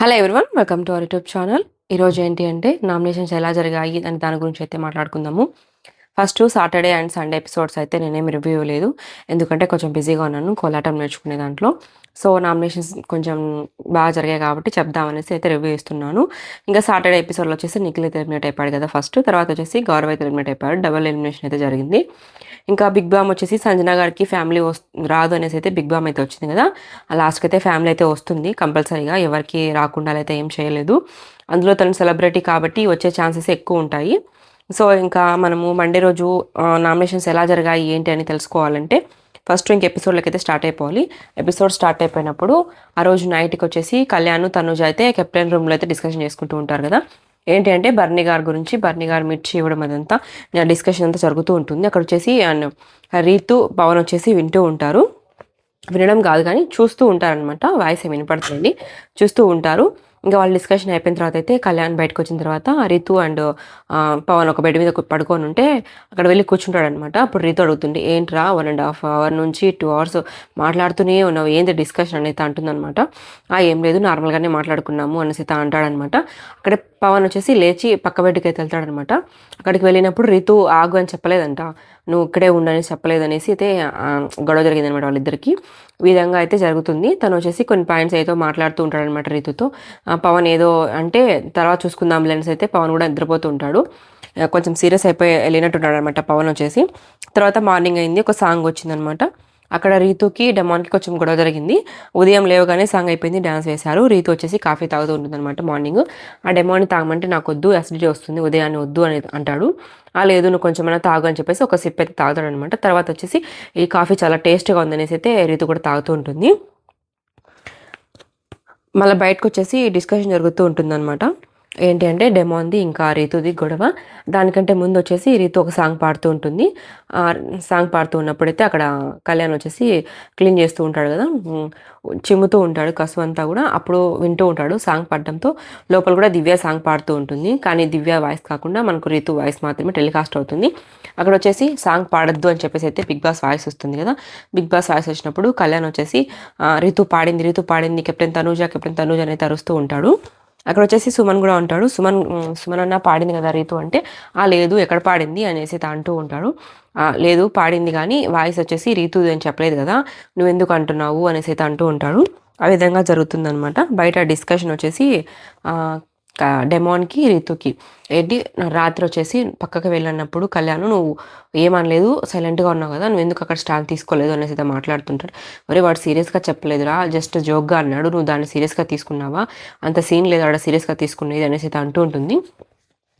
Hello everyone welcome to our YouTube channel ఈరోజు ఏంటి అంటే నామినేషన్స్ ఎలా జరిగాయి అని దాని గురించి అయితే మాట్లాడుకుందాము. First Saturday and Sunday episodes అయితే నేనేం రివ్యూ లేదు ఎందుకంటే కొంచెం బిజీగా ఉన్నాను కోలాటం నేర్చుకునే దాంట్లో. సో నామినేషన్స్ కొంచెం బాగా జరిగాయి కాబట్టి చెప్దామనేసి అయితే రివ్యూ ఇస్తున్నాను. ఇంకా సాటర్డే ఎపిసోడ్లో వచ్చేసి నిఖిల్ అయితే ఎలిమినేట్ అయిపోయాడు కదా ఫస్ట్ తర్వాత వచ్చేసి గౌరవ్ అయితే ఎలిమినేట్ అయిపోయాడు. డబుల్ ఎలిమినేషన్ అయితే జరిగింది. ఇంకా బిగ్ బామ్ వచ్చేసి సంజన గారికి ఫ్యామిలీ రాదు అనేసి అయితే బిగ్ బామ్ అయితే వచ్చింది కదా. లాస్ట్కి అయితే ఫ్యామిలీ అయితే వస్తుంది కంపల్సరీగా ఎవరికి రాకుండా అయితే ఏం చేయలేదు. అందులో తను సెలబ్రిటీ కాబట్టి వచ్చే ఛాన్సెస్ ఎక్కువ ఉంటాయి. సో ఇంకా మనము మండే రోజు నామినేషన్స్ ఎలా జరిగాయి ఏంటి అని తెలుసుకోవాలంటే ఫస్ట్ ఇంక ఎపిసోడ్లకి అయితే స్టార్ట్ అయిపోవాలి. ఎపిసోడ్ స్టార్ట్ అయిపోయినప్పుడు ఆ రోజు నైట్కి వచ్చేసి కళ్యాణ్ తనుజ అయితే కెప్టెన్ రూమ్లో అయితే డిస్కషన్ చేసుకుంటూ ఉంటారు కదా. ఏంటి అంటే బర్నీ గారి గురించి బర్నీ గారు మిర్చి ఇవ్వడం అదంతా డిస్కషన్ అంతా జరుగుతూ ఉంటుంది. అక్కడ వచ్చేసి అండ్ రీతు పవన్ వచ్చేసి వింటూ ఉంటారు. వినడం కాదు కానీ చూస్తూ ఉంటారనమాట వాయిస్ ఏమి వినపడుతుంది చూస్తూ ఉంటారు. ఇంకా వాళ్ళు డిస్కషన్ అయిపోయిన తర్వాత అయితే కళ్యాణ్ బయటకు వచ్చిన తర్వాత రితు అండ్ పవన్ ఒక బెడ్ మీద పడుకొని ఉంటే అక్కడ వెళ్ళి కూర్చుంటాడు అనమాట అప్పుడు రితు అడుగుతుండే ఏంట్రా వన్ అండ్ హాఫ్ అవర్ నుంచి టూ అవర్స్ మాట్లాడుతూనే ఉన్నావు ఏంటి డిస్కషన్ అనేది అంటుందన్నమాట. ఆ ఏం లేదు నార్మల్గానే మాట్లాడుకున్నాము అనేసి అంటాడనమాట అక్కడ పవన్ వచ్చేసి లేచి పక్క బెడ్కి అయితే వెళ్తాడనమాట అక్కడికి వెళ్ళినప్పుడు రితు ఆగు అని చెప్పలేదంట నువ్వు ఇక్కడే ఉండని చెప్పలేదనేసి అయితే గొడవ జరిగిందనమాట వాళ్ళిద్దరికి. ఈ విధంగా అయితే జరుగుతుంది. తను వచ్చేసి కొన్ని పాయింట్స్ అయితే మాట్లాడుతూ ఉంటాడనమాట రితుతో. పవన్ ఏదో అంటే తర్వాత చూసుకుందాం లెన్స్ అయితే పవన్ కూడా నిద్రపోతూ ఉంటాడు. కొంచెం సీరియస్ అయిపోయి వెళ్ళినట్టున్నాడు అనమాట పవన్ వచ్చేసి. తర్వాత మార్నింగ్ అయింది ఒక సాంగ్ వచ్చిందనమాట అక్కడ రీతుకి డెమాన్కి కొంచెం గొడవ జరిగింది. ఉదయం లేవగానే సాంగ్ అయిపోయింది డ్యాన్స్ వేశారు. రీతు వచ్చేసి కాఫీ తాగుతూ అనమాట మార్నింగ్. ఆ డెమాన్ని తాగమంటే నాకు వద్దు అసిడిటీ వస్తుంది ఉదయాన్నే వద్దు అని అంటాడు. ఆ లేదు నువ్వు కొంచెమైనా తాగు అని చెప్పేసి ఒక సిప్ అయితే తాగుతాడు అనమాట తర్వాత వచ్చేసి ఈ కాఫీ చాలా టేస్ట్గా ఉందనేసి అయితే రీతు కూడా తాగుతూ ఉంటుంది. మళ్ళీ బయటకు వచ్చేసి డిస్కషన్ జరుగుతూ ఉంటుందన్నమాట. ఏంటి అంటే డెమోన్ది ఇంకా రీతుది గొడవ. దానికంటే ముందు వచ్చేసి రీతు ఒక సాంగ్ పాడుతూ ఉంటుంది. ఆ సాంగ్ పాడుతూ ఉన్నప్పుడైతే అక్కడ కళ్యాణ్ వచ్చేసి క్లీన్ చేస్తూ ఉంటాడు కదా. చిమ్ముతూ ఉంటాడు కసు అంతా కూడా అప్పుడు వింటూ ఉంటాడు సాంగ్ పాడడంతో. లోపల కూడా దివ్య సాంగ్ పాడుతూ ఉంటుంది. కానీ దివ్య వాయిస్ కాకుండా మనకు రీతు వాయిస్ మాత్రమే టెలికాస్ట్ అవుతుంది. అక్కడ వచ్చేసి సాంగ్ పాడద్దు అని చెప్పేసి అయితే బిగ్ బాస్ వాయిస్ వస్తుంది కదా. బిగ్ బాస్ వాయిస్ వచ్చినప్పుడు కళ్యాణ్ వచ్చేసి రీతు పాడింది రీతు పాడింది కెప్టెన్ తనూజ కెప్టెన్ తనూజ అనేది తరుస్తూ ఉంటాడు. అక్కడ వచ్చేసి సుమన్ కూడా ఉంటాడు. సుమన్ సుమన్ అన్న పాడింది కదా రీతు అంటే ఆ లేదు ఎక్కడ పాడింది? అనేసి అంటూ ఉంటాడు. లేదు పాడింది కానీ వాయిస్ వచ్చేసి రీతు అని చెప్పలేదు కదా నువ్వు ఎందుకు అంటున్నావు? అనేసి అంటూ ఉంటాడు. ఆ విధంగా జరుగుతుందనమాట బయట డిస్కషన్ వచ్చేసి డెమాన్కి రితుకి. ఎడ్డి రాత్రి వచ్చేసి పక్కకి వెళ్ళినప్పుడు కళ్యాణ్ నువ్వు ఏమనలేదు సైలెంట్గా ఉన్నావు కదా నువ్వు ఎందుకు అక్కడ స్టాండ్ తీసుకోలేదు? అనేసి అయితే మాట్లాడుతుంటాడు. మరి వాడు సీరియస్గా చెప్పలేదురా జస్ట్ జోక్గా అన్నాడు నువ్వు దాన్ని సీరియస్గా తీసుకున్నావా? అంత సీన్ లేదు ఆడ సీరియస్గా తీసుకునేది అనేసి అయితే అంటూ ఉంటుంది.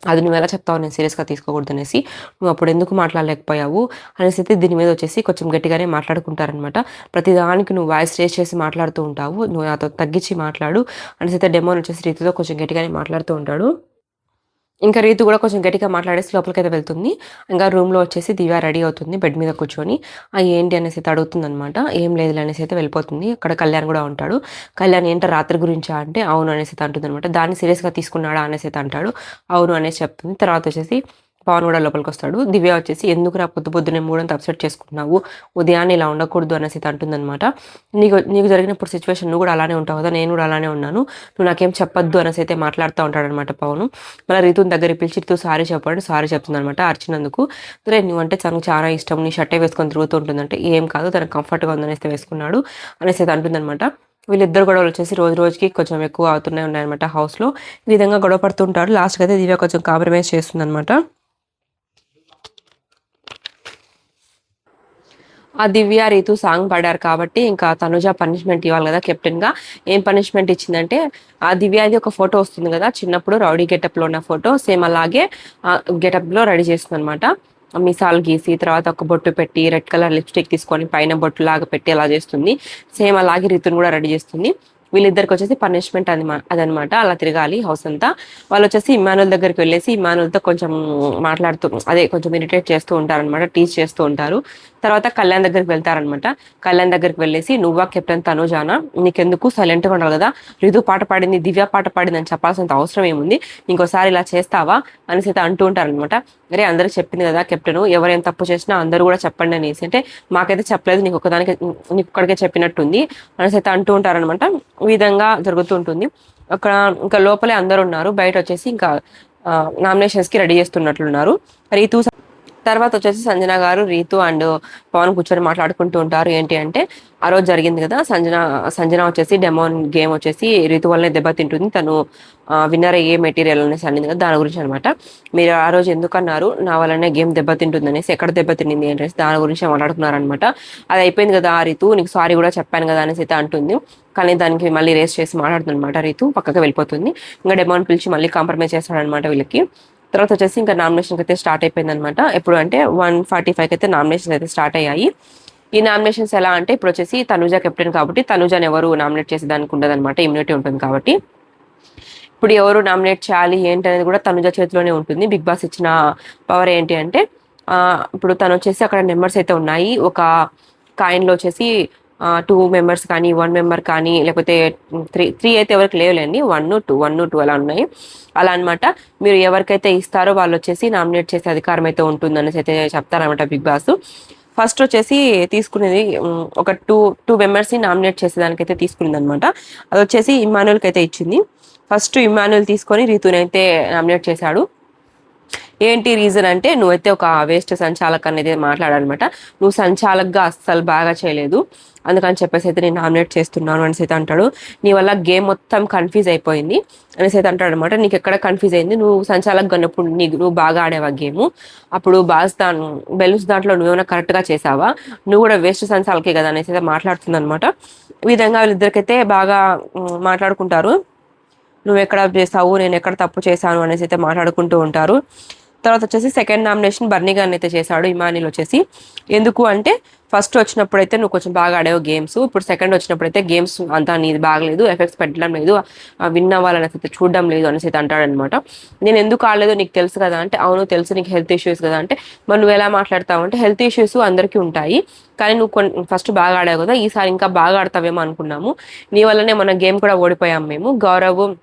అది నువ్వు ఎలా చెప్తావు నేను సీరియస్గా తీసుకోకూడదు అనేసి నువ్వు అప్పుడు ఎందుకు మాట్లాడలేకపోయావు అనేసి అయితే దీని మీద వచ్చేసి కొంచెం గట్టిగానే మాట్లాడుకుంటారనమాట ప్రతిదానికి నువ్వు వాయిస్ రేస్ చేసి మాట్లాడుతూ ఉంటావు. నువ్వు నాతో తగ్గించి మాట్లాడు అనేసి అయితే డెమోన్ వచ్చేసి రీతితో కొంచెం గట్టిగానే మాట్లాడుతూ ఉంటాడు. ఇంకా రీతు కూడా కొంచెం గట్టిగా మాట్లాడేసి లోపలికైతే వెళ్తుంది. ఇంకా రూమ్లో వచ్చేసి దివ్య రెడీ అవుతుంది బెడ్ మీద కూర్చొని. ఆ ఏంటి అనేసి అయితే అడుగుతుంది అనమాట ఏం లేదు అనేసి అయితే వెళ్ళిపోతుంది. అక్కడ కళ్యాణ్ కూడా ఉంటాడు. కళ్యాణ్ ఏంటో రాత్రి గురించా అంటే అవును అనేసి అయితే అంటుంది అనమాట దాన్ని సీరియస్గా తీసుకున్నాడా అనేసి అయితే అంటాడు. అవును అనేసి చెప్తుంది. తర్వాత వచ్చేసి పవన్ కూడా లోపలికి వస్తాడు. దివ్య వచ్చేసి ఎందుకు రా పొద్దు పొద్దునే మూడంత అప్సెట్ చేసుకున్నావు ఉదయాన్నే ఇలా ఉండకూడదు అనేసి అంటుందన్నమాట. నీకు నీకు జరిగినప్పుడు సిచ్యువేషన్ నువ్వు కూడా అలానే ఉంటావు కదా నేను కూడా అలానే ఉన్నాను. నువ్వు నాకేం చెప్పొద్దు అనేసి అయితే మాట్లాడుతూ ఉంటాడనమాట పవన్. మళ్ళీ రీతుని దగ్గర పిలిచి రీతు సారీ చెప్పాడు సారీ చెప్తుందనమాట అర్చినందుకు. సరే నువ్వు అంటే తనకు చాలా ఇష్టం. నీ షర్టే వేసుకొని తిరుగుతూ ఉంటుందంటే ఏం కాదు తనకు కంఫర్ట్గా ఉందనేసి వేసుకున్నాడు అనేసి అయితే అంటుందనమాట వీళ్ళిద్దరు గొడవలు వచ్చేసి రోజు రోజుకి కొంచెం ఎక్కువ అవుతున్నాయి ఉన్నాయన్నమాట హౌస్లో. ఈ విధంగా గొడవ పడుతుంటారు లాస్ట్కి అయితే దివ్య కొంచెం కాంప్రమైజ్ చేస్తుందన్నమాట. ఆ దివ్య రీతు సాంగ్ పాడారు కాబట్టి ఇంకా తనుజ పనిష్మెంట్ ఇవ్వాలి కదా కెప్టెన్గా. ఏం పనిష్మెంట్ ఇచ్చిందంటే ఆ దివ్యాది ఒక ఫోటో వస్తుంది కదా చిన్నప్పుడు రౌడీ గెటప్లో ఉన్న ఫోటో సేమ్ అలాగే గెటప్లో రెడీ చేస్తుంది అనమాట మిసాల్ గీసి తర్వాత ఒక బొట్టు పెట్టి రెడ్ కలర్ లిప్స్టిక్ తీసుకొని పైన బొట్టు లాగా పెట్టి అలా చేస్తుంది. సేమ్ అలాగే రీతుని కూడా రెడీ చేస్తుంది. వీళ్ళిద్దరికి వచ్చేసి పనిష్మెంట్ అది అదనమాట. అలా తిరగాలి హౌస్ అంతా. వాళ్ళు వచ్చేసి ఇమానుల్ దగ్గరికి వెళ్ళేసి ఇమానుల్తో కొంచెం మాట్లాడుతూ అదే కొంచెం ఇరిటేట్ చేస్తూ ఉంటారనమాట టీచ్ చేస్తూ ఉంటారు. తర్వాత కళ్యాణ్ దగ్గరికి వెళ్తారనమాట. కళ్యాణ్ దగ్గరికి వెళ్ళేసి నువ్వా కెప్టెన్ తనుజానా? నీకెందుకు సైలెంట్గా ఉండాలి కదా? రిదు పాట పాడింది దివ్య పాట పాడింది అని చెప్పాల్సినంత అవసరం ఏముంది? ఇంకోసారి ఇలా చేస్తావా? అనేసి అయితే అంటూ ఉంటారనమాట. అరే అందరికి చెప్పింది కదా కెప్టెన్ ఎవరైనా తప్పు చేసినా అందరూ కూడా చెప్పండి అనేసి. అంటే మాకైతే చెప్పలేదు నీకు ఒకదానికి నీకు ఒక్కడికే చెప్పినట్టుంది అనేసి అయితే అంటూ ఉంటారనమాట ఈ విధంగా జరుగుతుంటుంది అక్కడ ఇంకా లోపలే అందరు ఉన్నారు బయట వచ్చేసి ఇంకా నామినేషన్స్కి రెడీ చేస్తున్నట్లున్నారు. రీతు తర్వాత వచ్చేసి సంజన గారు రీతు అండ్ పవన్ కూర్చొని మాట్లాడుకుంటూ ఉంటారు. ఏంటి అంటే ఆ రోజు జరిగింది కదా సంజన సంజన వచ్చేసి డెమోన్ గేమ్ వచ్చేసి రీతు వల్లనే దెబ్బతింటుంది. తను విన్నర్ అయ్యే మెటీరియల్ అనేసి అనింది కదా దాని గురించి అనమాట మీరు ఆ రోజు ఎందుకన్నారు నా వల్లనే గేమ్ దెబ్బతింటుంది అనేసి ఎక్కడ దెబ్బతింది అనేసి దాని గురించి మాట్లాడుకున్నారనమాట అది అయిపోయింది కదా ఆ రీతు నీకు సారీ కూడా చెప్పాను కదా అనేసి అయితే అంటుంది. కానీ దానికి మళ్ళీ రేస్ చేసి మాట్లాడుతుంది అనమాట రీతు పక్కకి వెళ్ళిపోతుంది. ఇంకా డెమోన్ పిలిచి మళ్ళీ కాంప్రమైజ్ చేస్తాడనమాట వీళ్ళకి. తర్వాత వచ్చేసి ఇంకా నామినేషన్ అయితే స్టార్ట్ అయిపోయింది అనమాట ఎప్పుడు అంటే వన్ ఫార్టీ ఫైవ్కి అయితే నామినేషన్స్ అయితే స్టార్ట్ అయ్యాయి. ఈ నామినేషన్స్ ఎలా అంటే ఇప్పుడు వచ్చేసి తనుజ కెప్టెన్ కాబట్టి తనుజని ఎవరు నామినేట్ చేసేదానికి ఉండదు అనమాట ఇమ్యూనిటీ ఉంటుంది కాబట్టి. ఇప్పుడు ఎవరు నామినేట్ చేయాలి ఏంటి అనేది కూడా తనుజ చేతిలోనే ఉంటుంది. బిగ్ బాస్ ఇచ్చిన పవర్ ఏంటి అంటే ఇప్పుడు తను వచ్చేసి అక్కడ నెంబర్స్ అయితే ఉన్నాయి. ఒక కాయిన్లో వచ్చేసి టూ మెంబర్స్ కానీ వన్ మెంబర్ కానీ లేకపోతే త్రీ త్రీ అయితే ఎవరికి లేవులేండి. వన్ టూ వన్ టూ అలా ఉన్నాయి. అలా అనమాట మీరు ఎవరికైతే ఇస్తారో వాళ్ళు వచ్చేసి నామినేట్ చేసే అధికారం అయితే ఉంటుందనేసి అయితే చెప్తారనమాట బిగ్ బాస్. ఫస్ట్ వచ్చేసి తీసుకునేది ఒక టూ టూ మెంబర్స్ని నామినేట్ చేసేదానికైతే తీసుకునేది అనమాట అది వచ్చేసి ఇమానుయల్కి అయితే ఇచ్చింది. ఫస్ట్ ఇమానుయల్ తీసుకొని రీతునైతే అయితే నామినేట్ చేశాడు. ఏంటి రీజన్ అంటే నువ్వైతే ఒక వేస్ట్ సంచాలక్ అనేది మాట్లాడాలన్నమాట. నువ్వు సంచాలక్గా అస్సలు బాగా చేయలేదు. అందుకని చెప్పేసి అయితే నేను నామినేట్ చేస్తున్నాను అనేసి అయితే అంటాడు. నీ వల్ల గేమ్ మొత్తం కన్ఫ్యూజ్ అయిపోయింది అనేసి అయితే అంటాడు అనమాట నీకు ఎక్కడ కన్ఫ్యూజ్ అయింది? నువ్వు సంచాలక్ అన్నప్పుడు నీకు నువ్వు బాగా ఆడేవా గేమ్ అప్పుడు బాస్ దాని బెలూన్స్ దాంట్లో నువ్వేమైనా కరెక్ట్గా చేసావా? నువ్వు కూడా వేస్ట్ సంచాలకే కదా అనేసి అయితే మాట్లాడుతుంది అనమాట ఈ విధంగా వీళ్ళిద్దరికైతే బాగా మాట్లాడుకుంటారు. నువ్వు ఎక్కడ చేస్తావు నేను ఎక్కడ తప్పు చేశాను అనేసి అయితే మాట్లాడుకుంటూ ఉంటారు. తర్వాత వచ్చేసి సెకండ్ నామినేషన్ బర్నీ గారిని అయితే చేశాడు ఇమానిల్ వచ్చేసి. ఎందుకు అంటే ఫస్ట్ వచ్చినప్పుడు అయితే నువ్వు కొంచెం బాగా ఆడేవు గేమ్స్ ఇప్పుడు సెకండ్ వచ్చినప్పుడు అయితే గేమ్స్ అంతా నీది బాగలేదు ఎఫెక్ట్స్ పెట్టడం లేదు విన్ అవ్వాలని అయితే చూడడం లేదు అనేసి అయితే అంటాడనమాట. నేను ఎందుకు ఆడలేదు నీకు తెలుసు కదా అంటే అవును తెలుసు నీకు హెల్త్ ఇష్యూస్ కదా అంటే మరి నువ్వు ఎలా మాట్లాడతావు అంటే హెల్త్ ఇష్యూస్ అందరికీ ఉంటాయి. కానీ నువ్వు కొన్ని ఫస్ట్ బాగా ఆడావు కదా ఈసారి ఇంకా బాగా ఆడతావేమో అనుకున్నాము. నీ వల్లనే మన గేమ్ కూడా ఓడిపోయాము మేము. గౌరవం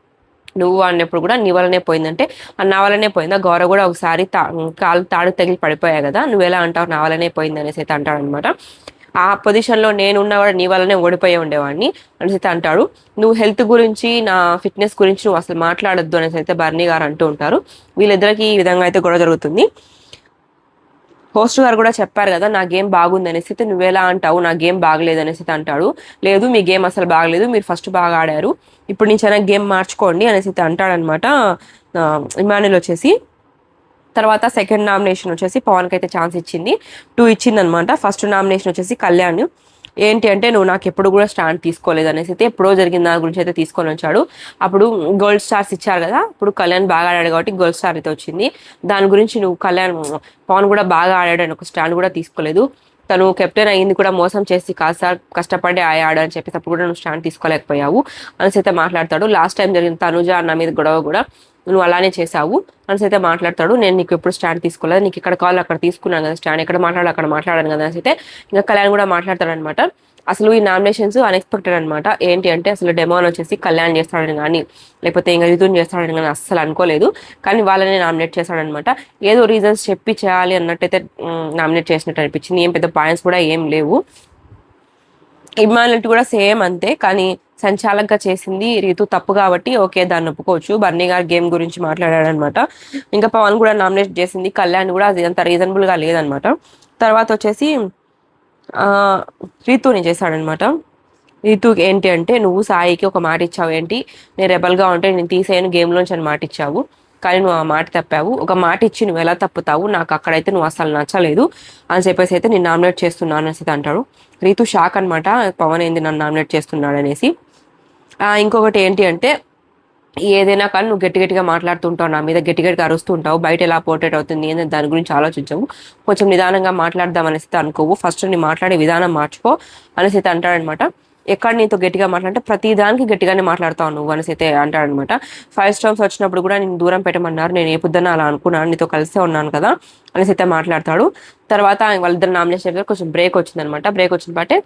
నువ్వు అన్నప్పుడు కూడా నీ వల్లనే పోయిందంటే నా వల్లనే పోయిందా? గౌరవ కూడా ఒకసారి తా కాలు తాడు తగిలి పడిపోయా కదా? నువ్వు ఎలా అంటావు? నా వల్లనే పోయింది? అనేసి అయితే అంటాడనమాట ఆ పొజిషన్లో నేను కూడా నీ వల్లనే ఓడిపోయి ఉండేవాడిని అనేసి అయితే అంటాడు. నువ్వు హెల్త్ గురించి నా ఫిట్నెస్ గురించి నువ్వు అసలు మాట్లాడొద్దు అనేసి అయితే బర్నీ గారు అంటూ ఉంటారు. వీళ్ళిద్దరికి ఈ విధంగా అయితే గొడవ జరుగుతుంది. హోస్ట్ గారు కూడా చెప్పారు కదా నా గేమ్ బాగుంది అనేసి అయితే నువ్వెలా అంటావు నా గేమ్ బాగలేదు అనేసి అంటాడు. లేదు మీ గేమ్ అసలు బాగలేదు మీరు ఫస్ట్ బాగా ఆడారు. ఇప్పుడు నుంచి అయినా గేమ్ మార్చుకోండి అనేసి అయితే అంటాడనమాట ఇమానుల్ వచ్చేసి. తర్వాత సెకండ్ నామినేషన్ వచ్చేసి పవన్కి అయితే ఛాన్స్ ఇచ్చింది. టూ ఇచ్చిందనమాట. ఫస్ట్ నామినేషన్ వచ్చేసి కళ్యాణ్. ఏంటి అంటే నువ్వు నాకు ఎప్పుడు కూడా స్టాండ్ తీసుకోలేదు అనేసి అయితే ఎప్పుడో జరిగిన దాని గురించి అయితే తీసుకొని వచ్చాడు. అప్పుడు గోల్డ్ స్టార్స్ ఇచ్చారు కదా? అప్పుడు కళ్యాణ్ బాగా ఆడాడు కాబట్టి గోల్డ్ స్టార్ అయితే వచ్చింది. దాని గురించి నువ్వు కళ్యాణ్ పవన్ కూడా బాగా ఆడాడు అని ఒక స్టాండ్ కూడా తీసుకోలేదు. తను కెప్టెన్ అయ్యింది కూడా మోసం చేసి కాస్త కష్టపడి ఆడాడు అని చెప్పేసి అప్పుడు కూడా నువ్వు స్టాండ్ తీసుకోలేకపోయావు అనేసి అయితే మాట్లాడతాడు. లాస్ట్ టైం జరిగిన తనుజ అన్న మీద గొడవ కూడా నువ్వు అలానే చేసావు అనేసి అయితే మాట్లాడతాడు. నేను నీకు ఎప్పుడు స్టాండ్ తీసుకోలేదు. నీకు ఇక్కడ కాల్ అక్కడ తీసుకున్నాను కదా స్టాండ్. ఎక్కడ మాట్లాడాలి అక్కడ మాట్లాడాను కదా అనేసి అయితే ఇంకా కళ్యాణ్ కూడా మాట్లాడతాడనమాట. అసలు ఈ నామినేషన్స్ అన్ఎక్స్పెక్టెడ్ అనమాట. ఏంటి అంటే అసలు డెమోన్ వచ్చేసి కళ్యాణ్ చేస్తాడని కానీ లేకపోతే ఇంకా రితున్ చేస్తాడని కానీ అస్సలు అనుకోలేదు. కానీ వాళ్ళని నామినేట్ చేస్తాడనమాట ఏదో రీజన్స్ చెప్పి చేయాలి అన్నట్టయితే నామినేట్ చేసినట్టు అనిపించింది. ఏం పెద్ద పాయింట్స్ కూడా ఏం లేవు. ఇమాలిటీ కూడా సేమ్ అంతే కానీ సంచాలకంగా చేసింది రీతు తప్పు కాబట్టి ఓకే దాన్ని ఒప్పుకోవచ్చు. బర్నీ గారు గేమ్ గురించి మాట్లాడాడనమాట ఇంకా పవన్ కూడా నామినేట్ చేసింది కళ్యాణ్ కూడా అది అంత రీజనబుల్గా లేదనమాట. తర్వాత వచ్చేసి రీతుని చేశాడనమాట. రీతు ఏంటి అంటే నువ్వు సాయికి ఒక మాట ఇచ్చావు ఏంటి? నేను రెబల్గా ఉంటే నేను తీసేయను గేమ్లోంచి అని మాట ఇచ్చావు. కానీ నువ్వు ఆ మాట తప్పావు. ఒక మాట ఇచ్చి నువ్వు ఎలా తప్పుతావు? నాకు అక్కడైతే నువ్వు అసలు నచ్చలేదు. అని చెప్పేసి అయితే నేను నామినేట్ చేస్తున్నాను అనేసి అంటాడు. రీతు షాక్ అనమాట పవన్ ఏంది నన్ను నామినేట్ చేస్తున్నాడు అనేసి. ఇంకొకటి ఏంటి అంటే ఏదైనా కానీ నువ్వు గట్టి గట్టిగా మాట్లాడుతుంటావు నా మీద గట్టి గట్టిగా అరుస్తుంటావు. బయట ఎలా పోర్ట్రేట్ అవుతుంది అని దాని గురించి ఆలోచించవు. కొంచెం నిదానంగా మాట్లాడదాం అనేసి అనుకోవు. ఫస్ట్ నీ మాట్లాడే విధానం మార్చుకో అనేసి అంటాడనమాట ఎక్కడ నీతో గట్టిగా మాట్లాడితే ప్రతి దానికి గట్టిగానే మాట్లాడతావు నువ్వు అనేసి అయితే అంటాడనమాట. ఫైవ్ స్టార్స్ వచ్చినప్పుడు కూడా నేను దూరం పెట్టమన్నారు. నేను ఏ పొద్దున్న అలా అనుకున్నాను నీతో కలిసే ఉన్నాను కదా అనేసి అయితే మాట్లాడతాడు. తర్వాత వాళ్ళిద్దరు నామినేషన్ కొంచెం బ్రేక్ వచ్చిందనమాట. బ్రేక్ వచ్చిన పాటే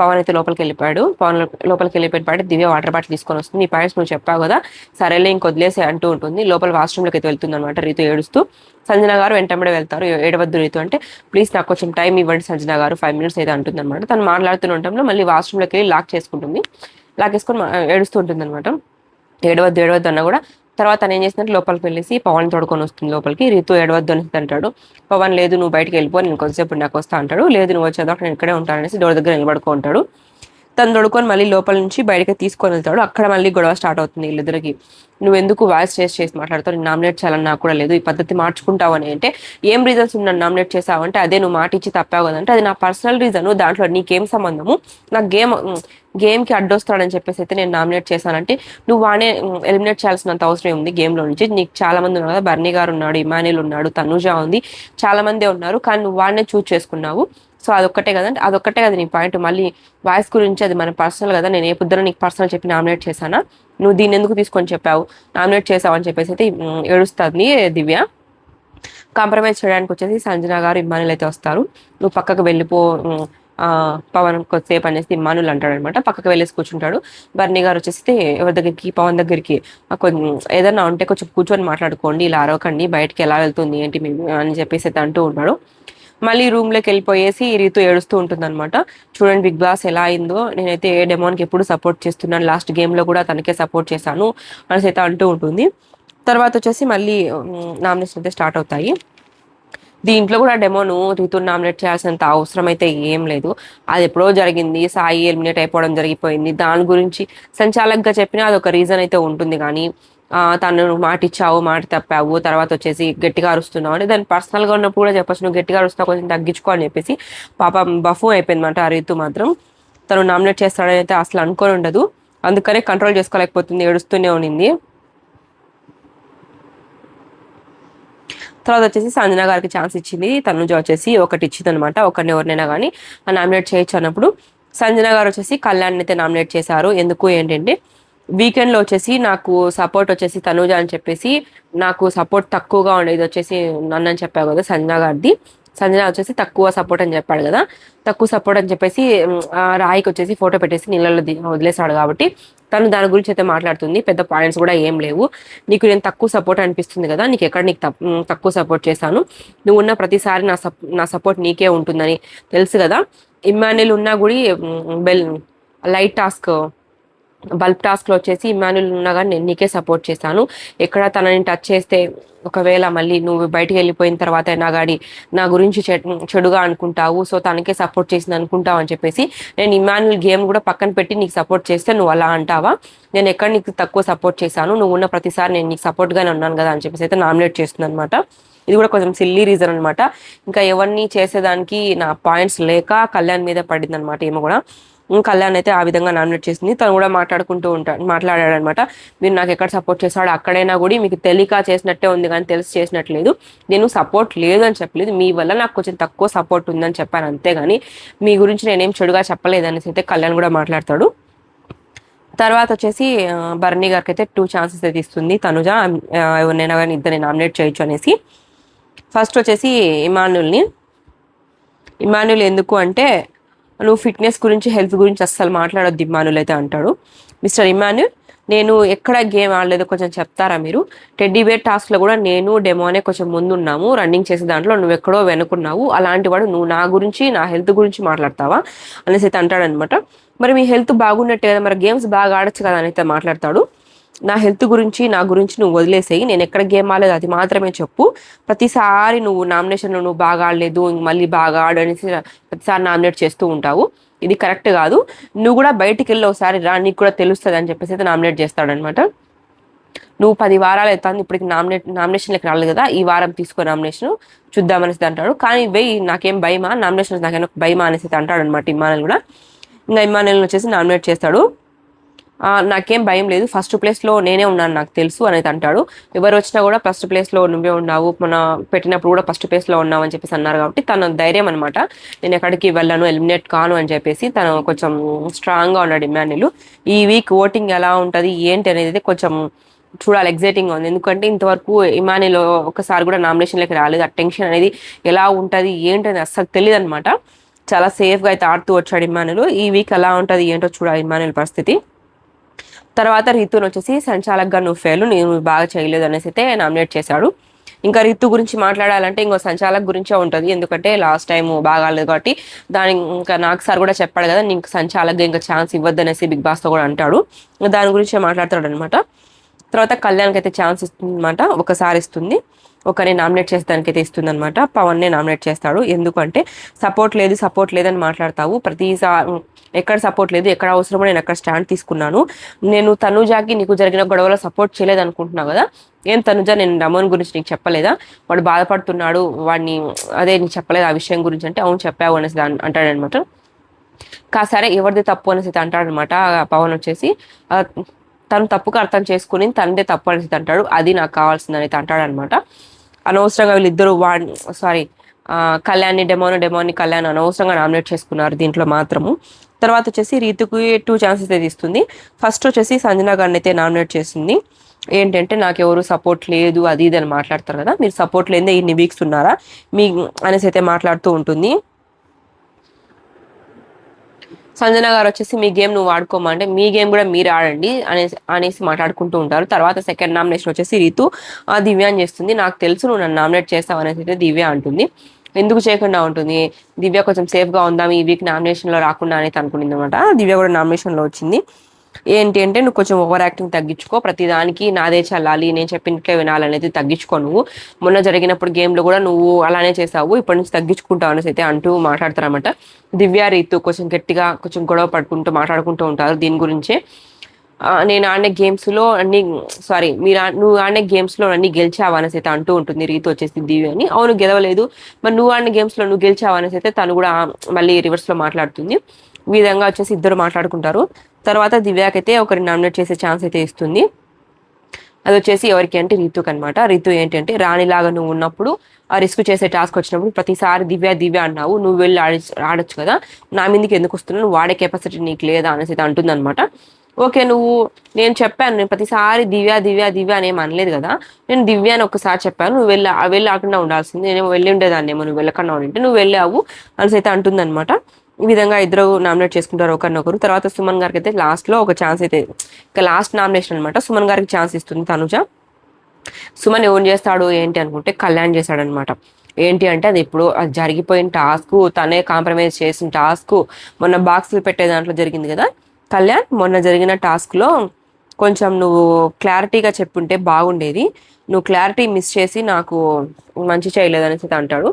పవన్ అయితే లోపలికి వెళ్ళిపోయాడు. పవన్ లోపలికి వెళ్ళిపోయిన దివ్య వాటర్ బాటిల్ తీసుకొని వస్తుంది. ఈ పాయింట్స్ నువ్వు చెప్పావు కదా సరేలే ఇంకొదిలేసి అంటూ ఉంటుంది. లోపల వాష్రూమ్లోకి అయితే వెళ్తుంది అనమాట రీతు ఏడుస్తూ. సంజన గారు వెంటబడి వెళ్తారు. ఏడవద్దు రీతు అంటే ప్లీజ్ నాకు కొంచెం టైం ఇవ్వండి సంజన గారు ఫైవ్ మినిట్స్ అయితే అంటుంది అనమాట తను మాట్లాడుతున్న ఉండటంలో మళ్ళీ వాష్రూమ్లోకి వెళ్ళి లాక్ చేసుకుంటుంది. లాక్ వేసుకొని ఏడుస్తుంటుంది అనమాట ఏడవద్దు ఏడవద్దు అన్న కూడా తర్వాత నేను ఏం చేసినట్టు లోపలికి వెళ్ళేసి పవన్ తోడుకొని వస్తుంది లోపలికి. రీతు ఏడవద్దు అని అంటాడు. పవన్ లేదు నువ్వు బయటకు వెళ్ళిపో నేను కొంతసేపు నాకు వస్తా అంటాడు. లేదు నువ్వు వచ్చేదాకా నేను ఇక్కడే ఉంటాను అనేసి డోర్ దగ్గర నిలబడుకుంటాడు. తను తొడుకొని మళ్ళీ లోపల నుంచి బయటకి తీసుకొని వెళ్తాడు. అక్కడ మళ్ళీ గొడవ స్టార్ట్ అవుతుంది వీళ్ళిద్దరికి. నువ్వు ఎందుకు వాయిస్ చేసి చేసి మాట్లాడతావు? నేను నామినేట్ చేయాలని నాకు కూడా లేదు. ఈ పద్ధతి మార్చుకుంటావు అని అంటే ఏం రీజన్స్ నన్ను నామినేట్ చేసావు అంటే అదే నువ్వు మాట ఇచ్చి తప్పావు కదంటే అది నా పర్సనల్ రీజన్ దాంట్లో నీకేం సంబంధము? నా గేమ్ గేమ్కి అడ్డొస్తాడని చెప్పేసి అయితే నేను నామినేట్ చేశానంటే నువ్వు వానే ఎలిమినేట్ చేయాల్సినంత అవసరం ఉంది గేమ్లో నుంచి? నీకు చాలా మంది ఉన్నారు కదా బర్నీ గారు ఉన్నాడు ఇమానిల్ ఉన్నాడు తనుజ ఉంది చాలా మందే ఉన్నారు. కానీ నువ్వు వాడినే చూస్ చేసుకున్నావు. సో అదొక్కటే కదంటే అదొక్కటే కదా నీ పాయింట్. మళ్ళీ వాయిస్ గురించి అది మన పర్సనల్ కదా. నేను ఏ పొద్దున నీకు పర్సనల్ చెప్పి నామినేట్ చేశానా? నువ్వు దీన్ని ఎందుకు తీసుకొని చెప్పావు? నామినేట్ చేసావు అని చెప్పేసి అయితే ఏడుస్తుంది దివ్య. కాంప్రమైజ్ చేయడానికి వచ్చేసి సంజన గారు ఇమ్మానులు అయితే వస్తారు. నువ్వు పక్కకు వెళ్ళిపో పవన్ కొద్దిసేపు అనేసి ఇమ్మానులు అంటాడు అనమాట పక్కకు వెళ్ళేసి కూర్చుంటాడు. బర్నీ గారు వచ్చేసి ఎవరి దగ్గరికి పవన్ దగ్గరికి ఏదైనా ఏదన్నా ఉంటే కొంచెం కూర్చొని మాట్లాడుకోండి ఇలా అరవకండి బయటకి ఎలా వెళ్తుంది ఏంటి మేము అని చెప్పేసి అయితే అంటూ ఉంటాడు. మళ్ళీ రూమ్లోకి వెళ్ళిపోయేసి రీతు ఏడుస్తూ ఉంటుంది అనమాట చూడండి బిగ్ బాస్ ఎలా అయిందో. నేనైతే ఏ డెమోన్కి ఎప్పుడు సపోర్ట్ చేస్తున్నాను. లాస్ట్ గేమ్లో కూడా తనకే సపోర్ట్ చేశాను అనేసి అయితే అంటూ ఉంటుంది. తర్వాత వచ్చేసి మళ్ళీ నామినేషన్ అయితే స్టార్ట్ అవుతాయి. దీంట్లో కూడా డెమోను రీతు నామినేట్ చేయాల్సినంత అవసరం అయితే ఏం లేదు. అది ఎప్పుడో జరిగింది. సాయి ఎలిమినేట్ అయిపోవడం జరిగిపోయింది. దాని గురించి సంచాలకంగా చెప్పినా అది ఒక రీజన్ అయితే ఉంటుంది. కానీ తను మాట ఇచ్చావు మాట తప్పావు తర్వాత వచ్చేసి గట్టిగా అరుస్తున్నావు అని దాన్ని పర్సనల్గా ఉన్నప్పుడు కూడా చెప్పచ్చు. నువ్వు గట్టిగా అరుస్తావు కొంచెం తగ్గించుకో అని చెప్పేసి పాప బఫు అయిపోయిందన్నమాట ఆ రీతు మాత్రం. తను నామినేట్ చేస్తాడని అయితే అసలు అనుకోని ఉండదు. అందుకనే కంట్రోల్ చేసుకోలేకపోతుంది ఏడుస్తూనే ఉండింది తర్వాత వచ్చేసి సంజన గారికి ఛాన్స్ ఇచ్చింది. తనుజ వచ్చేసి ఒకటి ఇచ్చింది అనమాట ఒకరిని ఎవరినైనా కానీ నామినేట్ చేయొచ్చు అన్నప్పుడు. సంజన గారు వచ్చేసి కళ్యాణ్ అయితే నామినేట్ చేశారు. ఎందుకు ఏంటంటే వీకెండ్లో వచ్చేసి నాకు సపోర్ట్ వచ్చేసి తనూజ అని చెప్పేసి నాకు సపోర్ట్ తక్కువగా ఉండేది వచ్చేసి నన్ను అని చెప్పావు కదా సంజన గారిది. సంజన వచ్చేసి తక్కువ సపోర్ట్ అని చెప్పాడు కదా. తక్కువ సపోర్ట్ అని చెప్పేసి రాయికి వచ్చేసి ఫోటో పెట్టేసి నీళ్ళలో వదిలేసాడు కాబట్టి తను దాని గురించి అయితే మాట్లాడుతుంది. పెద్ద పాయింట్స్ కూడా ఏం లేవు. నీకు నేను తక్కువ సపోర్ట్ అనిపిస్తుంది కదా నీకు ఎక్కడ నీకు తక్కువ సపోర్ట్ చేశాను. నువ్వు ఉన్న ప్రతిసారి నా సప్ నా సపోర్ట్ నీకే ఉంటుందని తెలుసు కదా. ఇమ్మాన్యుల్ ఉన్నా కూడా బెల్ లైట్ టాస్క్ బల్బ్ టాస్క్లో వచ్చేసి ఇమాన్యుల్ ఉన్నా కానీ నేను నీకే సపోర్ట్ చేశాను. ఎక్కడ తనని టచ్ చేస్తే ఒకవేళ మళ్ళీ నువ్వు బయటికి వెళ్ళిపోయిన తర్వాత నా గాడి నా గురించి చెడుగా అనుకుంటావు సో తనకే సపోర్ట్ చేసింది అనుకుంటావు అని చెప్పేసి నేను ఇమాన్యుల్ గేమ్ కూడా పక్కన పెట్టి నీకు సపోర్ట్ చేస్తే నువ్వు అలా అంటావా? నేను ఎక్కడ నీకు తక్కువ సపోర్ట్ చేశాను నువ్వు ఉన్న ప్రతిసారి నేను నీకు సపోర్ట్గానే ఉన్నాను కదా అని చెప్పేసి అయితే నామినేట్ చేస్తుంది అనమాట ఇది కూడా కొంచెం సిల్లీ రీజన్ అనమాట ఇంకా ఎవరిని చేసేదానికి నా పాయింట్స్ లేక కళ్యాణ్ మీద పడింది అనమాట ఏమో కూడా. కళ్యాణ్ అయితే ఆ విధంగా నామినేట్ చేసింది. తను కూడా మాట్లాడుకుంటూ ఉంటాడు మాట్లాడాడు అనమాట మీరు నాకు ఎక్కడ సపోర్ట్ చేస్తాడు అక్కడైనా కూడా మీకు తెలియక చేసినట్టే ఉంది కానీ తెలిసి చేసినట్లేదు. నేను సపోర్ట్ లేదు అని చెప్పలేదు. మీ వల్ల నాకు కొంచెం తక్కువ సపోర్ట్ ఉందని చెప్పాను అంతేగాని మీ గురించి నేనేం చెడుగా చెప్పలేదు అనేసి అయితే కళ్యాణ్ కూడా మాట్లాడతాడు. తర్వాత వచ్చేసి బర్నీ గారికి అయితే టూ ఛాన్సెస్ అయితే ఇస్తుంది. తనుజ ఎవరినైనా కానీ ఇద్దరిని నామినేట్ చేయొచ్చు అనేసి. ఫస్ట్ వచ్చేసి ఇమానుల్ని. ఇమానుల్ ఎందుకు అంటే నువ్వు ఫిట్నెస్ గురించి హెల్త్ గురించి అస్సలు మాట్లాడొద్దు ఇమానుల్ అయితే అంటాడు. మిస్టర్ ఇమాన్యుల్ నేను ఎక్కడ గేమ్ ఆడలేదు కొంచెం చెప్తారా మీరు? టెడ్డీ బేర్ టాస్క్లో కూడా నేను డెమోనే కొంచెం ముందున్నాము. రన్నింగ్ చేసే దాంట్లో నువ్వు ఎక్కడో వెనుకున్నావు. అలాంటి వాడు నువ్వు నా గురించి నా హెల్త్ గురించి మాట్లాడతావా? అనేసి అయితే అంటాడనమాట మరి మీ హెల్త్ బాగున్నట్టే కదా మరి గేమ్స్ బాగా ఆడచ్చు కదా అని అయితే మాట్లాడతాడు. నా హెల్త్ గురించి నా గురించి నువ్వు వదిలేసేయి. నేను ఎక్కడ గేమ్ ఆడలేదు అది మాత్రమే చెప్పు. ప్రతిసారి నువ్వు నామినేషన్లో నువ్వు బాగా ఆడలేదు మళ్ళీ బాగా ఆడు అనేసి ప్రతిసారి నామినేట్ చేస్తూ ఉంటావు. ఇది కరెక్ట్ కాదు. నువ్వు కూడా బయటికి వెళ్ళి ఒకసారి రా నీకు కూడా తెలుస్తుంది అని చెప్పేసి అయితే నామినేట్ చేస్తాడనమాట నువ్వు పది వారాలు అవుతాను ఇప్పటికి నామినేట్ నామినేషన్లకు రాలేదు కదా ఈ వారం తీసుకో నామినేషన్. చూద్దామనేసి అంటాడు. కానీ వెయ్యి నాకేం భయమా? నామినేషన్ నాకేమో భయమా అనేసి అంటాడు అనమాట ఇమ్మానల్ కూడా. ఇంకా ఇమ్మానల్ వచ్చేసి నామినేట్ చేస్తాడు. నాకేం భయం లేదు. ఫస్ట్ ప్లేస్లో నేనే ఉన్నాను నాకు తెలుసు అనేది అంటాడు. ఎవరు వచ్చినా కూడా ఫస్ట్ ప్లేస్లో నువ్వే ఉన్నావు. మన పెట్టినప్పుడు కూడా ఫస్ట్ ప్లేస్లో ఉన్నావు అని చెప్పేసి అన్నారు కాబట్టి తన ధైర్యం అనమాట నేను ఎక్కడికి వెళ్ళను ఎలిమినేట్ కాను అని చెప్పేసి తను కొంచెం స్ట్రాంగ్గా ఉన్నాడు ఇమాన్యుల్ ఈ వీక్ ఓటింగ్ ఎలా ఉంటుంది ఏంటి అనేది కొంచెం చూడాలి. ఎగ్జైటింగ్ ఉంది. ఎందుకంటే ఇంతవరకు ఇమానిలో ఒకసారి కూడా నామినేషన్లోకి రాలేదు. ఆ టెన్షన్ అనేది ఎలా ఉంటుంది ఏంటనేది అస్సలు తెలియదు అనమాట చాలా సేఫ్గా అయితే ఆడుతూ వచ్చాడు ఇమానులు ఈ వీక్ ఎలా ఉంటుంది ఏంటో చూడాలి ఇమానుల పరిస్థితి. తర్వాత రీతుని వచ్చేసి సంచాలక్గా నువ్వు ఫెయిల్ నేను బాగా చేయలేదు అనేసి అయితే నామినేట్ చేశాడు. ఇంకా రితు గురించి మాట్లాడాలంటే ఇంకో సంచాలక్ గురించే ఉంటుంది. ఎందుకంటే లాస్ట్ టైం బాగాలేదు కాబట్టి దాని ఇంకా నాకు సార్ కూడా చెప్పాడు కదా నీకు సంచాలక్గా ఇంకా ఛాన్స్ ఇవ్వద్దు అనేసి బిగ్ బాస్తో కూడా అంటాడు. దాని గురించే మాట్లాడతాడు అనమాట తర్వాత కళ్యాణ్కి అయితే ఛాన్స్ ఇస్తుంది అనమాట ఒకసారి ఇస్తుంది. ఒకరిని నామినేట్ చేసేదానికైతే అయితే ఇస్తుంది అనమాట పవన్నే నామినేట్ చేస్తాడు. ఎందుకంటే సపోర్ట్ లేదు సపోర్ట్ లేదని మాట్లాడతావు. ప్రతిసారి ఎక్కడ సపోర్ట్ లేదు ఎక్కడ అవసరమో నేను అక్కడ స్టాండ్ తీసుకున్నాను. నేను తనుజాకి నీకు జరిగిన గొడవలో సపోర్ట్ చేయలేదు అనుకుంటున్నావు కదా? ఏం తనుజా నేను రమణ్ గురించి నీకు చెప్పలేదా? వాడు బాధపడుతున్నాడు వాడిని అదే నీకు చెప్పలేదు ఆ విషయం గురించి అంటే అవును చెప్పావు అనేసి అంటాడనమాట. కా సరే ఎవరిది తప్పు అనేసి అంటాడనమాట. పవన్ వచ్చేసి తను తప్పుగా అర్థం చేసుకుని తనదే తప్పు అనేసి అంటాడు. అది నాకు కావాల్సిందని అయితే అంటాడనమాట. అనవసరంగా వీళ్ళిద్దరు వాడి సారీ కళ్యాణ్ని డెమోని డెమోని కళ్యాణ్ అనవసరంగా నామినేట్ చేసుకున్నారు దీంట్లో మాత్రము. తర్వాత వచ్చేసి రీతుకి టూ ఛాన్సెస్ అయితే ఇస్తుంది. ఫస్ట్ వచ్చేసి సంజనా గారిని అయితే నామినేట్ చేసింది. ఏంటంటే నాకు ఎవరు సపోర్ట్ లేదు అది ఇది అని మాట్లాడతారు కదా. మీరు సపోర్ట్ లేదే ఇన్ని వీక్స్ ఉన్నారా? మీ అనేసి అయితే మాట్లాడుతూ ఉంటుంది. సంజన గారు వచ్చేసి మీ గేమ్ నువ్వు ఆడుకోమంటే మీ గేమ్ కూడా మీరు ఆడండి అనేసి అనేసి మాట్లాడుకుంటూ ఉంటారు. తర్వాత సెకండ్ నామినేషన్ వచ్చేసి రీతు దివ్య అని చేస్తుంది. నాకు తెలుసు నువ్వు నన్ను నామినేట్ చేస్తావు అనేసి అయితే దివ్య అంటుంది. ఎందుకు చేయకుండా ఉంటుంది? దివ్య కొంచెం సేఫ్గా ఉందాం? ఈ వీక్ నామినేషన్లో రాకుండా అనేది అనుకునింది అనమాట దివ్య కూడా నామినేషన్లో వచ్చింది. ఏంటి అంటే నువ్వు కొంచెం ఓవర్ యాక్టింగ్ తగ్గించుకో. ప్రతిదానికి నాదే చల్లాలి. నేను చెప్పినట్లే వినాలనేది తగ్గించుకో నువ్వు. మొన్న జరిగినప్పుడు గేమ్లో కూడా నువ్వు అలానే చేసావు ఇప్పటి నుంచి తగ్గించుకుంటావు అనేసి అయితే అంటూ మాట్లాడతారనమాట దివ్య రీతు కొంచెం గట్టిగా కొంచెం గొడవ పడుకుంటూ మాట్లాడుకుంటూ ఉంటారు దీని గురించే. నేను ఆడిన గేమ్స్లో అన్ని సారీ మీరు నువ్వు ఆడిన గేమ్స్లో అన్ని గెలిచావు అనేసి అయితే అంటూ ఉంటుంది. రీతు వచ్చేసి దివ్య అని. అవును గెలవలేదు. మరి నువ్వు ఆడిన గేమ్స్లో నువ్వు గెలిచావు అనేసి అయితే తను కూడా మళ్ళీ రివర్స్లో మాట్లాడుతుంది. ఈ విధంగా వచ్చేసి ఇద్దరు మాట్లాడుకుంటారు. తర్వాత దివ్యాకైతే ఒకరిని నామినేట్ చేసే ఛాన్స్ అయితే ఇస్తుంది. అది వచ్చేసి ఎవరికి అంటే రీతుకి అనమాట రీతు ఏంటంటే రాణిలాగా నువ్వు ఉన్నప్పుడు ఆ రిస్క్ చేసే టాస్క్ వచ్చినప్పుడు ప్రతిసారి దివ్య దివ్య అన్నావు నువ్వు వెళ్ళి ఆడ ఆడొచ్చు కదా. నా మీదకి ఎందుకు వస్తున్నావు? వాడే కెపాసిటీ నీకు లేదా అనేసి అయితే అంటుంది అనమాట ఓకే నువ్వు నేను చెప్పాను నేను ప్రతిసారి దివ్య దివ్య దివ్య అని అనలేదు కదా. నేను దివ్య అని ఒకసారి చెప్పాను నువ్వు వెళ్ళి వెళ్ళకుండా ఉండాల్సింది. నేను వెళ్ళి ఉండేదాన్ని ఏమో నువ్వు వెళ్ళకుండా ఉంటే నువ్వు వెళ్ళావు అని అయితే అంటుంది అనమాట ఈ విధంగా ఇద్దరు నామినేట్ చేసుకుంటారు ఒకరినొకరు తర్వాత సుమన్ గారికి అయితే లాస్ట్లో ఒక ఛాన్స్ అయితే ఇక లాస్ట్ నామినేషన్ అనమాట సుమన్ గారికి ఛాన్స్ ఇస్తుంది తనుజ. సుమన్ ఏం చేస్తాడు ఏంటి అనుకుంటే కళ్యాణ్ చేశాడనమాట ఏంటి అంటే అది ఇప్పుడు అది జరిగిపోయిన టాస్క్ తనే కాంప్రమైజ్ చేసిన టాస్క్ మొన్న బాక్సులు పెట్టే దాంట్లో జరిగింది కదా. కళ్యాణ్ మొన్న జరిగిన టాస్క్లో కొంచెం నువ్వు క్లారిటీగా చెప్పుంటే బాగుండేది. నువ్వు క్లారిటీ మిస్ చేసి నాకు మంచి చేయలేదనేసి అంటాడు.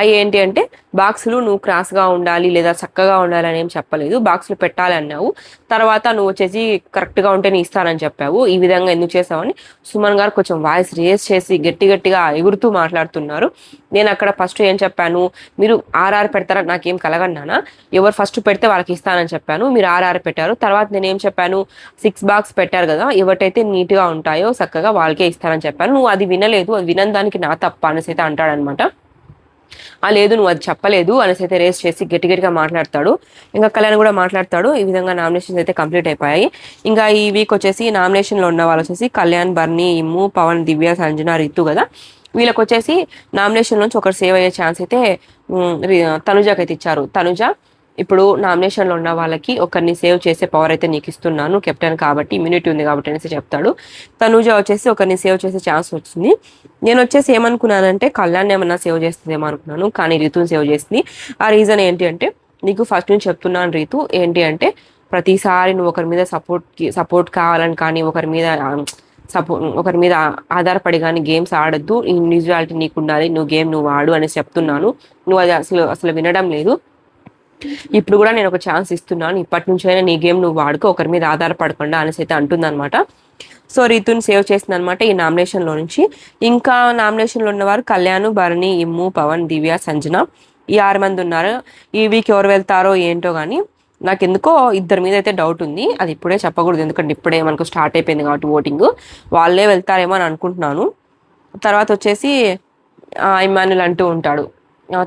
అవి ఏంటి అంటే బాక్సులు నువ్వు క్రాస్గా ఉండాలి లేదా చక్కగా ఉండాలి అని ఏం చెప్పలేదు. బాక్సులు పెట్టాలి అన్నావు తర్వాత నువ్వు వచ్చేసి కరెక్ట్గా ఉంటే నీ ఇస్తానని చెప్పావు. ఈ విధంగా ఎందుకు చేసావని సుమన్ గారు కొంచెం వాయిస్ రేస్ చేసి గట్టి గట్టిగా ఎగురుతూ మాట్లాడుతున్నారు. నేను అక్కడ ఫస్ట్ ఏం చెప్పాను? మీరు ఆర్ఆర్ పెడతారా? నాకేం కలగన్నానా? ఎవరు ఫస్ట్ పెడితే వాళ్ళకి ఇస్తానని చెప్పాను. మీరు ఆర్ఆర్ పెట్టారు. తర్వాత నేను ఏం చెప్పాను? సిక్స్ బాక్స్ పెట్టారు కదా ఎవటైతే నీట్గా ఉంటాయో చక్కగా వాళ్ళకే ఇస్తానని చెప్పాను. నువ్వు అది వినలేదు. అది వినందానికి నా తప్ప అనేసి అయితే అంటాడనమాట. ఆ లేదు నువ్వు అది చెప్పలేదు అనేసి అయితే రేస్ చేసి గట్టి గట్టిగా మాట్లాడతాడు. ఇంకా కళ్యాణ్ కూడా మాట్లాడతాడు. ఈ విధంగా నామినేషన్స్ అయితే కంప్లీట్ అయిపోయాయి. ఇంకా ఈ వీక్ వచ్చేసి నామినేషన్లో ఉన్న వాళ్ళు వచ్చేసి కళ్యాణ్ బర్నీ ఇమ్ము పవన్ దివ్య సంజన రితు కదా. వీళ్ళకి వచ్చేసి నామినేషన్ నుంచి ఒకరు సేవ్ అయ్యే ఛాన్స్ అయితే తనుజకి అయితే ఇచ్చారు. తనుజ ఇప్పుడు నామినేషన్లో ఉన్న వాళ్ళకి ఒకరిని సేవ్ చేసే పవర్ అయితే నీకు ఇస్తున్నాను. కెప్టెన్ కాబట్టి ఇమ్యూనిటీ ఉంది కాబట్టి అనేసి చెప్తాడు. తనూజ వచ్చేసి ఒకరిని సేవ్ చేసే ఛాన్స్ వచ్చింది. నేను వచ్చేసి ఏమనుకున్నానంటే కళ్యాణ్ ఏమన్నా సేవ్ చేస్తుందేమో అనుకున్నాను. కానీ రీతుని సేవ్ చేసింది. ఆ రీజన్ ఏంటి అంటే నీకు ఫస్ట్ నుంచి చెప్తున్నాను రీతు. ఏంటి అంటే ప్రతిసారి నువ్వు ఒకరి మీద సపోర్ట్ సపోర్ట్ కావాలని కానీ ఒకరి మీద సపో ఒకరి మీద ఆధారపడి కానీ గేమ్స్ ఆడద్దు. ఇండివిజువాలిటీ నీకు ఉండాలి. నువ్వు గేమ్ నువ్వు ఆడు అనేసి చెప్తున్నాను. నువ్వు అది అసలు అసలు వినడం లేదు. ఇప్పుడు కూడా నేను ఒక ఛాన్స్ ఇస్తున్నాను. ఇప్పటి నుంచైనా నీ గేమ్ నువ్వు వాడుకో. ఒకరి మీద ఆధారపడకుండా అనేసి అయితే అంటుందన్నమాట. సో రీతుని సేవ్ చేసింది అనమాట ఈ నామినేషన్లో నుంచి. ఇంకా నామినేషన్లో ఉన్నవారు కళ్యాణ్ భరణి ఇమ్ము పవన్ దివ్య సంజన ఈ ఆరు మంది ఉన్నారు. ఈ వీక్ ఎవరు వెళ్తారో ఏంటో కానీ నాకు ఎందుకో ఇద్దరి మీద అయితే డౌట్ ఉంది. అది ఇప్పుడే చెప్పకూడదు. ఎందుకంటే ఇప్పుడే మనకు స్టార్ట్ అయిపోయింది కాబట్టి ఓటింగ్ వాళ్ళే వెళ్తారేమో అని అనుకుంటున్నాను. తర్వాత వచ్చేసి ఇమానుల్ అంటూ ఉంటాడు.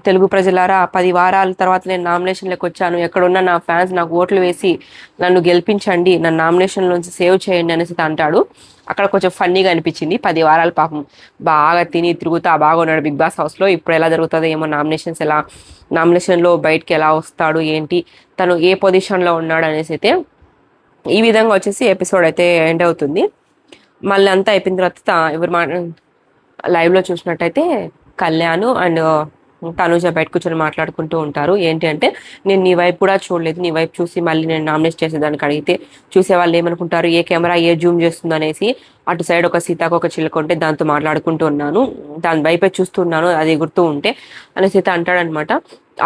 తెలుగు ప్రజలారా పది వారాల తర్వాత నేను నామినేషన్లోకి వచ్చాను. ఎక్కడున్న నా ఫ్యాన్స్ నాకు ఓట్లు వేసి నన్ను గెలిపించండి నన్ను నామినేషన్లోంచి సేవ్ చేయండి అనేసి అంటాడు. అక్కడ కొంచెం ఫన్నీగా అనిపించింది. పది వారాల పాపం బాగా తిని తిరుగుతా బాగా ఉన్నాడు బిగ్ బాస్ హౌస్లో. ఇప్పుడు ఎలా జరుగుతుందో ఏమో నామినేషన్స్ ఎలా నామినేషన్లో బయటకి ఎలా వస్తాడు ఏంటి తను ఏ పొజిషన్లో ఉన్నాడు అనేసి అయితే ఈ విధంగా వచ్చేసి ఎపిసోడ్ అయితే ఎండ్ అవుతుంది. మళ్ళీ అంతా అయిపోయిన తర్వాత ఎవరు మా లైవ్లో చూసినట్టయితే కళ్యాణ్ అండ్ తనుజ బయట కూర్చొని మాట్లాడుకుంటూ ఉంటారు. ఏంటి అంటే నేను నీ వైపు కూడా చూడలేదు. నీ వైపు చూసి మళ్ళీ నేను నామినేట్ చేసేదానికి అడిగితే చూసే వాళ్ళు ఏమనుకుంటారు? ఏ కెమెరా ఏ జూమ్ చేస్తుంది అనేసి అటు సైడ్ ఒక సీతాకు ఒక చిలుక ఉంటే దాంతో మాట్లాడుకుంటూ ఉన్నాను. దాని వైపే చూస్తున్నాను అది ఎగురుతూ ఉంటే అని సీత అంటాడనమాట.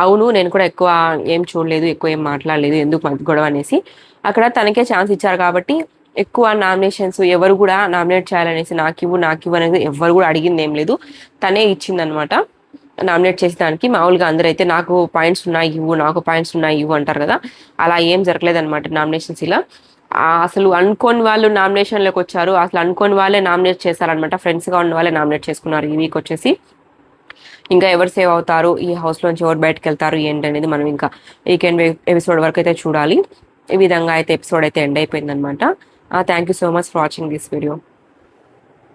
అవును నేను కూడా ఎక్కువ ఏం చూడలేదు ఎక్కువ ఏం మాట్లాడలేదు ఎందుకు మంచి గొడవ అనేసి. అక్కడ తనకే ఛాన్స్ ఇచ్చారు కాబట్టి ఎక్కువ నామినేషన్స్ ఎవరు కూడా నామినేట్ చేయాలనేసి నాకు ఇవ్వు నాకు ఇవ్వు అనేది ఎవరు కూడా అడిగింది ఏం లేదు. తనే ఇచ్చిందనమాట. నామినేట్ చేసేదానికి మామూలుగా అందరూ అయితే నాకు పాయింట్స్ ఉన్నాయి ఇవ్వు నాకు పాయింట్స్ ఉన్నాయి ఇవ్వు అంటారు కదా. అలా ఏం జరగలేదు అనమాట నామినేషన్స్ ఇలా. అసలు అనుకోని వాళ్ళు నామినేషన్లోకి వచ్చారు. అసలు అనుకోని వాళ్ళే నామినేట్ చేశారనమాట ఫ్రెండ్స్గా ఉన్న వాళ్ళే నామినేట్ చేసుకున్నారు ఈ వీక్ వచ్చేసి. ఇంకా ఎవరు సేవ్ అవుతారు? ఈ హౌస్లోంచి ఎవరు బయటకు వెళ్తారు? ఏంటి అనేది మనం ఇంకా వీకెండ్ ఎపిసోడ్ వరకు అయితే చూడాలి. ఈ విధంగా అయితే ఎపిసోడ్ అయితే ఎండ్ అయిపోయిందనమాట thank you so much for watching this video.